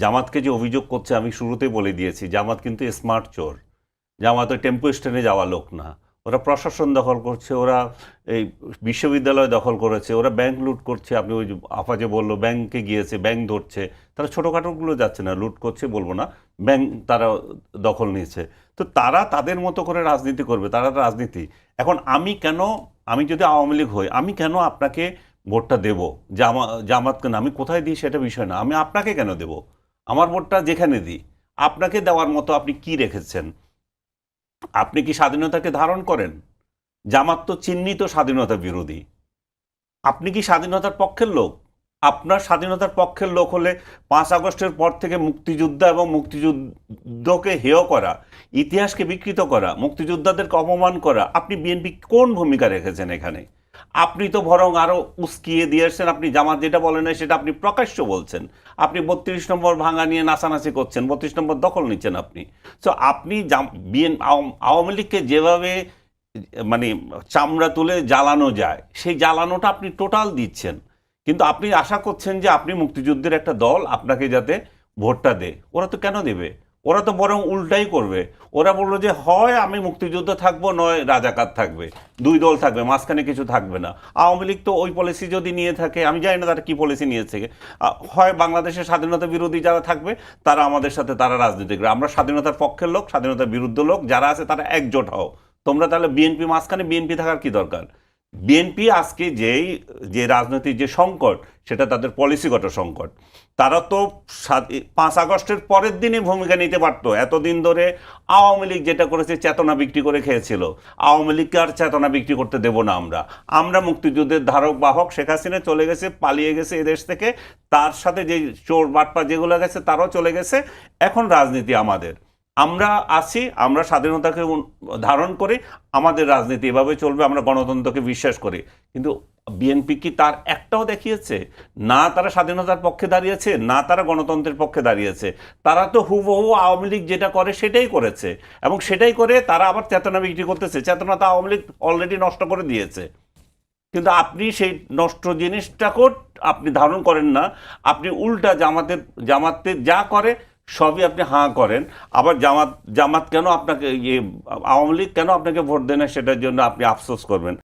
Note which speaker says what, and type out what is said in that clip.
Speaker 1: জামাতকে যে অভিযোগ করছে, আমি শুরুতে বলে দিয়েছি, জামাত কিন্তু স্মার্ট চোর। জামাত ওই টেম্পো স্ট্যান্ডে যাওয়া লোক না। ওরা প্রশাসন দখল করছে, ওরা এই বিশ্ববিদ্যালয় দখল করেছে, ওরা ব্যাংক লুট করছে। আপনি ওই আপা যে বলল, ব্যাংকে গিয়েছে, ব্যাংক ধরছে, তারা ছোটোখাটোগুলো যাচ্ছে না, লুট করছে বলব না, ব্যাংক তারা দখল নিয়েছে। তো তারা তাদের মতো করে রাজনীতি করবে, তারা রাজনীতি। এখন আমি কেন, আমি যদি আওয়ামী লীগ হই, আমি কেন আপনাকে ভোটটা দেব? জামা জামাত কেন আমি কোথায় দিই সেটা বিষয় না, আমি আপনাকে কেন দেব? আমার ভোটটা যেখানে দিই, আপনাকে দেওয়ার মতো আপনি কি রেখেছেন? আপনি কি স্বাধীনতাকে ধারণ করেন? জামাত তো চিহ্নিত স্বাধীনতা বিরোধী। আপনি কি স্বাধীনতার পক্ষের লোক? আপনার স্বাধীনতার পক্ষের লোক হলে পাঁচ আগস্টের পর থেকে মুক্তিযোদ্ধা এবং মুক্তিযুদ্ধকে হেয় করা, ইতিহাসকে বিকৃত করা, মুক্তিযোদ্ধাদেরকে অপমান করা, আপনি বিএনপি কোন ভূমিকা রেখেছেন এখানে? আপনি তো বরং আরও উস্কিয়ে দিয়েছেন, আপনি জামাত যেটা বলেন সেটা আপনি প্রকাশ্য বলছেন। আপনি বত্রিশ নম্বর ভাঙা নিয়ে নাচানাচি করছেন, বত্রিশ নম্বর দখল নিচ্ছেন আপনি। সো আপনি আওয়ামী লীগকে যেভাবে মানে চামড়া তুলে জ্বালানো যায়, সেই জ্বালানোটা আপনি টোটাল দিচ্ছেন। কিন্তু আপনি আশা করছেন যে আপনি মুক্তিযুদ্ধের একটা দল আপনাকে যাতে ভোটটা দে ওরা তো কেন দেবে? ওরা তো বরং উল্টাই করবে। ওরা বলল যে, হয়, আমি মুক্তিযুদ্ধ থাকব, নয়, রাজাকার থাকবে। দুই দল থাকবে, মাঝখানে কিছু থাকবে না। আওয়ামী লীগ তো ওই পলিসি যদি নিয়ে থাকে, আমি জানি না তারা কী পলিসি নিয়েছে হয়, বাংলাদেশের স্বাধীনতা বিরোধী যারা থাকবে, তারা আমাদের সাথে, তারা রাজনীতি করবে। আমরা স্বাধীনতার পক্ষের লোক, স্বাধীনতার বিরুদ্ধ লোক, যারা আছে, তারা একজোট হও। তোমরা তাহলে বিএনপি মাঝখানে বিএনপি থাকার কি দরকার? বিএনপি আজকে যেই, যে রাজনৈতিক যে সংকট, সেটা তাদের পলিসিগত সংকট। তারা তো পাঁচ আগস্টের পরের দিনই ভূমিকা নিতে পারতো। এতদিন ধরে আওয়ামী লীগ যেটা করেছে চেতনা বিক্রি করে খেয়েছিল। আওয়ামী লীগকে আর চেতনা বিক্রি করতে দেব না আমরা। আমরা মুক্তিযুদ্ধের ধারক বাহক শেখ হাসিনা চলে গেছে, পালিয়ে গেছে এদেশ থেকে। তার সাথে যে চোর বাটপা যেগুলো গেছে, তারাও চলে গেছে। এখন রাজনীতি আমাদের। আমরা আছি, আমরা স্বাধীনতাকে ধারণ করে আমাদের রাজনীতি এভাবে চলবে, আমরা গণতন্ত্রকে বিশ্বাস করি। কিন্তু বিএনপি কি তার একটাও দেখিয়েছে? না তারা স্বাধীনতার পক্ষে দাঁড়িয়েছে, না তারা গণতন্ত্রের পক্ষে দাঁড়িয়েছে। তারা তো হুবহু আওয়ামী লীগ যেটা করে সেটাই করেছে এবং সেটাই করে তারা আবার চেতনা বিক্রি করতেছে। চেতনা তো আওয়ামী লীগ অলরেডি নষ্ট করে দিয়েছে। কিন্তু আপনি সেই নষ্ট জিনিসটাকেও আপনি ধারণ করেন না। আপনি উল্টা জামাতের জামাতের যা করে সবই আপনি হাঁ করেন। আবার জামাত জামাত কেন আপনাকে ইয়ে আওয়ামী লীগ কেন আপনাকে ভোট দেয় না সেটার জন্য আপনি আফসোস করবেন।